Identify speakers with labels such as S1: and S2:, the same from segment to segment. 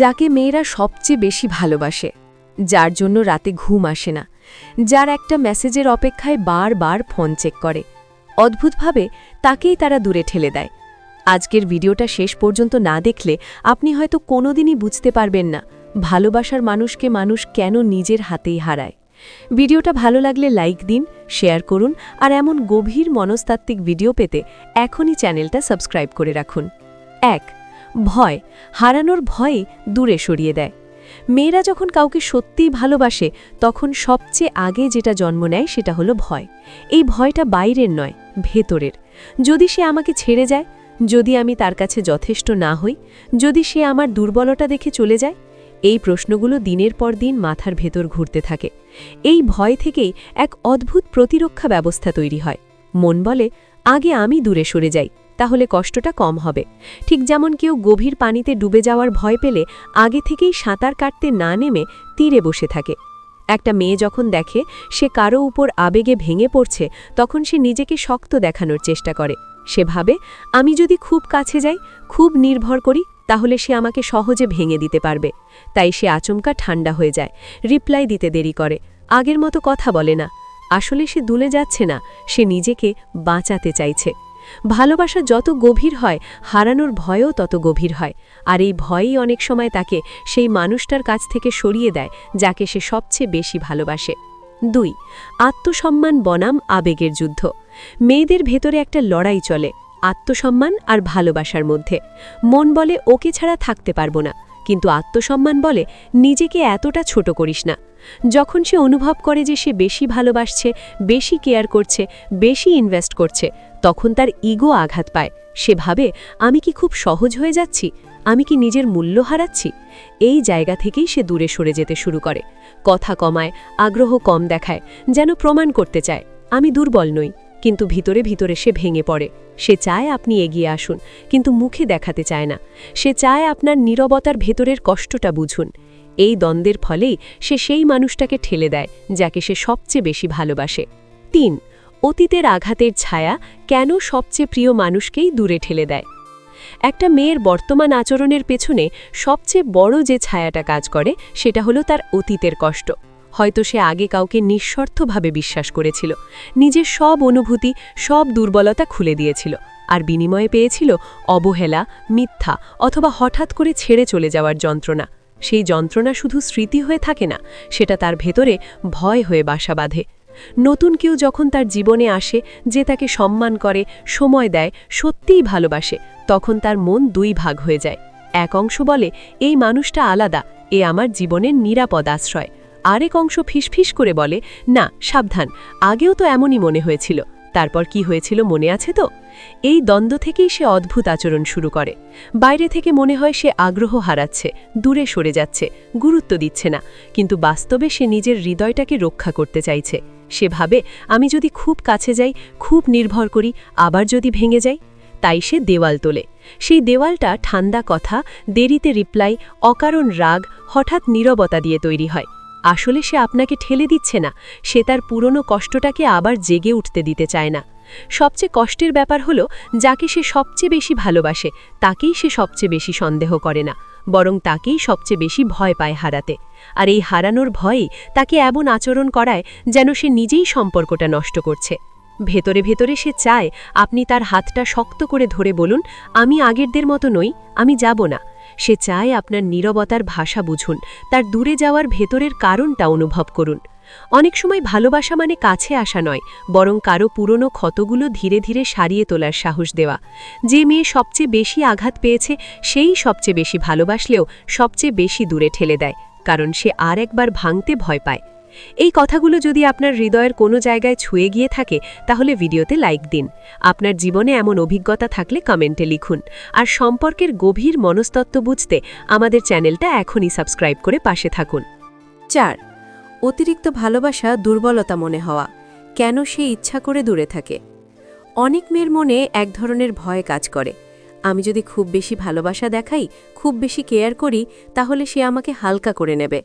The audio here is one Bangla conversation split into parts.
S1: যাকে মেয়েরা সবচেয়ে বেশি ভালোবাসে, যার জন্য রাতে ঘুম আসে না, যার একটা মেসেজের অপেক্ষায় বারবার ফোন চেক করে। অদ্ভুতভাবে তাকেই তারা দূরে ঠেলে দেয়। আজকের ভিডিওটা শেষ পর্যন্ত না দেখলে আপনি হয়তো কোনোদিনই বুঝতে পারবেন না, ভালোবাসার মানুষকে মানুষ কেন নিজের হাতেই হারায়। ভিডিওটা ভালো লাগলে লাইক দিন, শেয়ার করুন, আর এমন গভীর মনস্তাত্ত্বিক ভিডিও পেতে এখনই চ্যানেলটা সাবস্ক্রাইব করে রাখুন। এক ভয়, হারানোর ভয়ে দূরে সরিয়ে দেয়। মেয়েরা যখন কাউকে সত্যিই ভালোবাসে, তখন সবচেয়ে আগে যেটা জন্ম নেয় সেটা হলো ভয়। এই ভয়টা বাইরের নয়, ভেতরের। যদি সে আমাকে ছেড়ে যায়, যদি আমি তার কাছে যথেষ্ট না হই, যদি সে আমার দুর্বলতা দেখে চলে যায়, এই প্রশ্নগুলো দিনের পর দিন মাথার ভেতর ঘুরতে থাকে। এই ভয় থেকেই এক অদ্ভুত প্রতিরক্ষা ব্যবস্থা তৈরি হয়। মন বলে, আগে আমি দূরে সরে যাই। তাহলে কষ্টটা কম হবে। ঠিক যেমন কেউ গভীর পানিতে ডুবে যাওয়ার ভয় পেলে আগে থেকেই সাঁতার কাটতে না নেমে তীরে বসে থাকে। একটা মেয়ে যখন দেখে সে কারও উপর আবেগে ভেঙে পড়ছে, তখন সে নিজেকে শক্ত দেখানোর চেষ্টা করে। সে ভাবে, আমি যদি খুব কাছে যাই, খুব নির্ভর করি, তাহলে সে আমাকে সহজে ভেঙে দিতে পারবে। তাই সে আচমকা ঠান্ডা হয়ে যায়, রিপ্লাই দিতে দেরি করে। আগের মতো কথা বলে না। আসলে সে দুলে যাচ্ছে না, সে নিজেকে বাঁচাতে চাইছে। ভালোবাসা যত গভীর হয়, হারানোর ভয়ও তত গভীর হয়। আর এই ভয়ই অনেক সময় তাকে সেই মানুষটার কাছ থেকে সরিয়ে দেয়, যাকে সে সবচেয়ে বেশি ভালোবাসে। দুই, আত্মসম্মান বনাম আবেগের যুদ্ধ। মেয়েদের ভেতরে একটা লড়াই চলে, আত্মসম্মান আর ভালোবাসার মধ্যে। মন বলে, ওকে ছাড়া থাকতে পারব না। কিন্তু আত্মসম্মান বলে, নিজেকে এতটা ছোট করিস না। যখন সে অনুভব করে যে সে বেশি ভালোবাসছে, বেশি কেয়ার করছে, বেশি ইনভেস্ট করছে তখন তার ইগো আঘাত পায়। সে ভাবে, আমি কি খুব সহজ হয়ে যাচ্ছি? আমি কি নিজের মূল্য হারাচ্ছি? এই জায়গা থেকেই সে দূরে সরে যেতে শুরু করে। কথা কমায়, আগ্রহ কম দেখায়, যেন প্রমাণ করতে চায়, আমি দুর্বল নই। কিন্তু ভিতরে ভিতরে সে ভেঙে পড়ে। সে চায় আপনি এগিয়ে আসুন, কিন্তু মুখে দেখাতে চায় না। সে চায় আপনার নীরবতার ভেতরের কষ্টটা বুঝুন। এই দ্বন্দ্বের ফলেই সে সেই মানুষটাকে ঠেলে দেয়, যাকে সে সবচেয়ে বেশি ভালোবাসে। তিন অতীতের আঘাতের ছায়া কেন সবচেয়ে প্রিয় মানুষকেই দূরে ঠেলে দেয়? একটা মেয়ের বর্তমান আচরণের পেছনে সবচেয়ে বড় যে ছায়াটা কাজ করে, সেটা হলো তার অতীতের কষ্ট। হয়তো সে আগে কাউকে নিঃস্বার্থভাবে বিশ্বাস করেছিল, নিজের সব অনুভূতি, সব দুর্বলতা খুলে দিয়েছিল আর বিনিময়ে পেয়েছিল অবহেলা, মিথ্যা অথবা হঠাৎ করে ছেড়ে চলে যাওয়ার যন্ত্রণা। সেই যন্ত্রণা শুধু স্মৃতি হয়ে থাকে না, সেটা তার ভেতরে ভয় হয়ে বাসা বাঁধে। নতুন কেউ যখন তার জীবনে আসে, যে তাকে সম্মান করে, সময় দেয়, সত্যিই ভালোবাসে, তখন তার মন দুই ভাগ হয়ে যায়। এক অংশ বলে, এই মানুষটা আলাদা, এ আমার জীবনের নিরাপদ আশ্রয়। আরেক অংশ ফিসফিস করে বলে, না, সাবধান, আগেও তো এমনই মনে হয়েছিল, তারপর কি হয়েছিল মনে আছে তো? এই দ্বন্দ্ব থেকেই সে অদ্ভুত আচরণ শুরু করে। বাইরে থেকে মনে হয় সে আগ্রহ হারাচ্ছে, দূরে সরে যাচ্ছে, গুরুত্ব দিচ্ছে না, কিন্তু বাস্তবে সে নিজের হৃদয়টাকে রক্ষা করতে চাইছে। সে ভাবে আমি যদি খুব কাছে যাই, খুব নির্ভর করি, আবার যদি ভেঙে যাই, তাই সে দেওয়াল তোলে। সেই দেওয়ালটা ঠান্ডা কথা, দেরিতে রিপ্লাই, অকারণ রাগ, হঠাৎ নীরবতা দিয়ে তৈরি হয়। আসলে সে আপনাকে ঠেলে দিচ্ছে না, সে তার পুরনো কষ্টটাকে আবার জেগে উঠতে দিতে চায় না। সবচেয়ে কষ্টের ব্যাপার হলো, যাকে সে সবচেয়ে বেশি ভালোবাসে, তাকেই সে সবচেয়ে বেশি সন্দেহ করে না। বরং তাকেই সবচেয়ে বেশি ভয় পায় হারাতে। আর এই হারানোর ভয়ে তাকে এমন আচরণ করায় যেন সে নিজেই সম্পর্কটা নষ্ট করছে। ভেতরে ভেতরে সে চায়, আপনি তার হাতটা শক্ত করে ধরে বলুন, আমি আগেরদের মতো নই, আমি যাব না। সে চায় আপনার নীরবতার ভাষা বুঝুন, তার দূরে যাওয়ার ভেতরের কারণটা অনুভব করুন। অনেক সময় ভালোবাসা মানে কাছে আসা নয়, বরং কারও পুরনো ক্ষতগুলো ধীরে ধীরে সারিয়ে তোলার সাহস দেওয়া। যে মেয়ে সবচেয়ে বেশি আঘাত পেয়েছে, সেই সবচেয়ে বেশি ভালোবাসলেও সবচেয়ে বেশি দূরে ঠেলে দেয়, কারণ সে আর একবার ভাঙতে ভয় পায়। এই কথাগুলো যদি আপনার হৃদয়ের কোনো জায়গায় ছুঁয়ে গিয়ে থাকে, তাহলে ভিডিওতে লাইক দিন। আপনার জীবনে এমন অভিজ্ঞতা থাকলে কমেন্টে লিখুন। আর সম্পর্কের গভীর মনস্তত্ত্ব বুঝতে আমাদের চ্যানেলটা এখনই সাবস্ক্রাইব করে পাশে থাকুন। চার অতিরিক্ত ভালোবাসা দুর্বলতা মনে হওয়া, কেন সে ইচ্ছা করে দূরে থাকে? অনেক মেয়ের মনে এক ধরনের ভয় কাজ করে। আমি যদি খুব বেশি ভালোবাসা দেখাই, খুব বেশি কেয়ার করি, তাহলে সে আমাকে হালকা করে নেবে।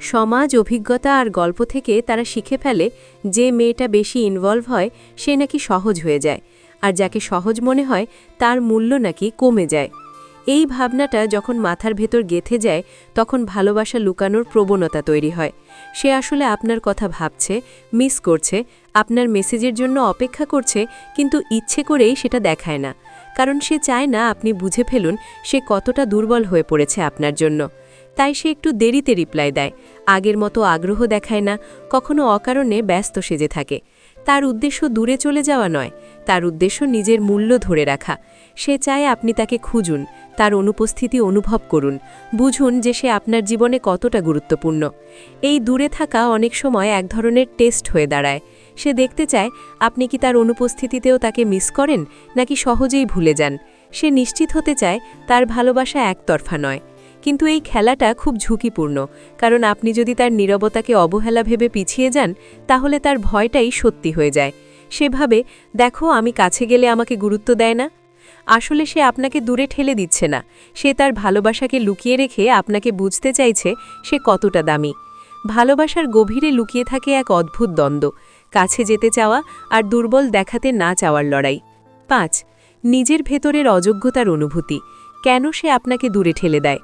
S1: সমাজ, অভিজ্ঞতা আর গল্প থেকে তারা শিখে ফেলে যে মেয়েটা বেশি ইনভলভ হয়, সে নাকি সহজ হয়ে যায়, আর যাকে সহজ মনে হয়, তার মূল্য নাকি কমে যায়। এই ভাবনাটা যখন মাথার ভেতর গেথে যায়, তখন ভালোবাসা লুকানোর প্রবণতা তৈরি হয়। সে আসলে আপনার কথা ভাবছে, মিস করছে, আপনার মেসেজের জন্য অপেক্ষা করছে, কিন্তু ইচ্ছে করেই সেটা দেখায় না। কারণ সে চায় না আপনি বুঝে ফেলুন সে কতটা দুর্বল হয়ে পড়েছে আপনার জন্য। তাই সে একটু দেরিতে রিপ্লাই দেয়। আগের মতো আগ্রহ দেখায় না, কখনো অকারণে ব্যস্ত সেজে থাকে। তার উদ্দেশ্য দূরে চলে যাওয়া নয়, তার উদ্দেশ্য নিজের মূল্য ধরে রাখা। সে চায় আপনি তাকে খুঁজুন তার অনুপস্থিতি অনুভব করুন। বুঝুন যে সে আপনার জীবনে কতটা গুরুত্বপূর্ণ। এই দূরে থাকা অনেক সময় এক ধরনের টেস্ট হয়ে দাঁড়ায়। সে দেখতে চায়, আপনি কি তার অনুপস্থিতিতেও তাকে মিস করেন, নাকি সহজেই ভুলে যান? সে নিশ্চিত হতে চায়, তার ভালোবাসা একতরফা নয়। কিন্তু এই খেলাটা খুব ঝুঁকিপূর্ণ, কারণ আপনি যদি তার নীরবতাকে অবহেলা ভেবে পিছিয়ে যান, তাহলে তার ভয়টাই সত্যি হয়ে যায়। সেভাবে দেখো, আমি কাছে গেলে আমাকে গুরুত্ব দেয় না? আসলে সে আপনাকে দূরে ঠেলে দিচ্ছে না। সে তার ভালোবাসাকে লুকিয়ে রেখে আপনাকে বুঝতে চাইছে সে কতটা দামি। ভালোবাসার গভীরে লুকিয়ে থাকে এক অদ্ভুত দ্বন্দ্ব, কাছে যেতে চাওয়া আর দুর্বল দেখাতে না চাওয়ার লড়াই। পাঁচ, নিজের ভেতরের অযোগ্যতার অনুভূতি, কেন সে আপনাকে দূরে ঠেলে দেয়?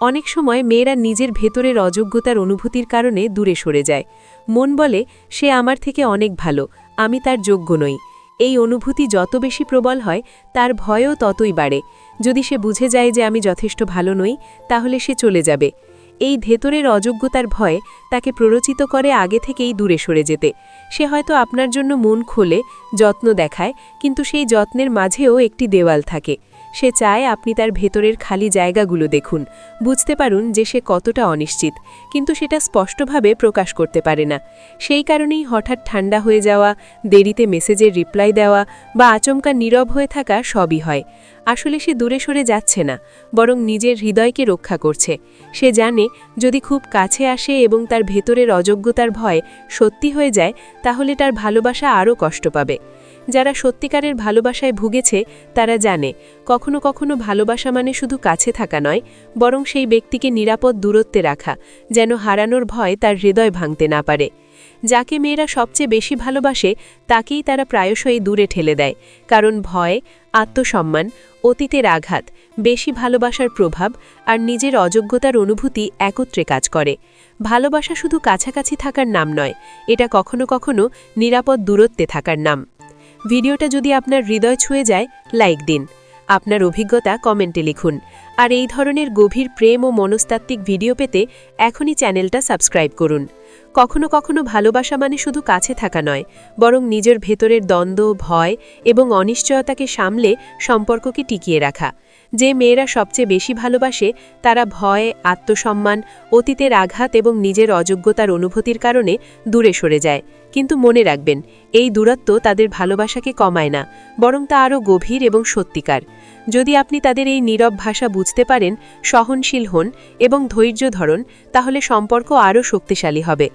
S1: অনেক সময় মেয়েরা নিজের ভেতরের অযোগ্যতার অনুভূতির কারণে দূরে সরে যায়। মন বলে, সে আমার থেকে অনেক ভালো, আমি তার যোগ্য নই। এই অনুভূতি যত বেশি প্রবল হয়, তার ভয়ও ততই বাড়ে। যদি সে বুঝে যায় যে আমি যথেষ্ট ভালো নই, তাহলে সে চলে যাবে। এই ভেতরের অযোগ্যতার ভয় তাকে প্ররোচিত করে আগে থেকেই দূরে সরে যেতে। সে হয়তো আপনার জন্য মন খোলে, যত্ন দেখায়, কিন্তু সেই যত্নের মাঝেও একটি দেওয়াল থাকে। সে চায় আপনি তার ভেতরের খালি জায়গাগুলো দেখুন। বুঝতে পারুন যে সে কতটা অনিশ্চিত, কিন্তু সেটা স্পষ্টভাবে প্রকাশ করতে পারে না। সেই কারণেই হঠাৎ ঠান্ডা হয়ে যাওয়া, দেরিতে মেসেজের রিপ্লাই দেওয়া বা আচমকা নীরব হয়ে থাকা সবই হয়। আসলে সে দূরে সরে যাচ্ছে না, বরং নিজের হৃদয়কে রক্ষা করছে। সে জানে, যদি খুব কাছে আসে এবং তার ভেতরের অযোগ্যতার ভয় সত্যি হয়ে যায়, তাহলে তার ভালোবাসা আরও কষ্ট পাবে। যারা সত্যিকারের ভালোবাসায় ভুগেছে, তারা জানে, কখনো কখনো ভালোবাসা মানে শুধু কাছে থাকা নয়, বরং সেই ব্যক্তিকে নিরাপদ দূরত্বে রাখা, যেন হারানোর ভয় তার হৃদয় ভাঙতে না পারে। যাকে মেয়েরা সবচেয়ে বেশি ভালোবাসে, তাকেই তারা প্রায়শই দূরে ঠেলে দেয়, কারণ ভয়, আত্মসম্মান, অতীতের আঘাত, বেশি ভালোবাসার প্রভাব আর নিজের অযোগ্যতার অনুভূতি একত্রে কাজ করে। ভালোবাসা শুধু কাছাকাছি থাকার নাম নয়, এটা কখনো কখনো নিরাপদ দূরত্বে থাকার নাম। ভিডিওটা যদি আপনার হৃদয় ছুঁয়ে যায়, লাইক দিন। আপনার অভিজ্ঞতা কমেন্টে লিখুন। আর এই ধরনের গভীর প্রেম ও মনস্তাত্ত্বিক ভিডিও পেতে এখনই চ্যানেলটা সাবস্ক্রাইব করুন। কখনো কখনো ভালোবাসা মানে শুধু কাছে থাকা নয়, বরং নিজের ভেতরের দ্বন্দ্ব, ভয় এবং অনিশ্চয়তাকে সামলে সম্পর্ককে টিকিয়ে রাখা। যে মেয়েরা সবচেয়ে বেশি ভালোবাসে, তারা ভয়, আত্মসম্মান, অতীতের আঘাত এবং নিজের অযোগ্যতার অনুভূতির কারণে দূরে সরে যায়। কিন্তু মনে রাখবেন, এই দূরত্ব তাদের ভালোবাসাকে কমায় না, বরং তা আরও গভীর এবং সত্যিকার। যদি আপনি তাদের এই নীরব ভাষা বুঝতে পারেন, সহনশীল হন এবং ধৈর্য ধরন, তাহলে সম্পর্ক আরও শক্তিশালী হবে।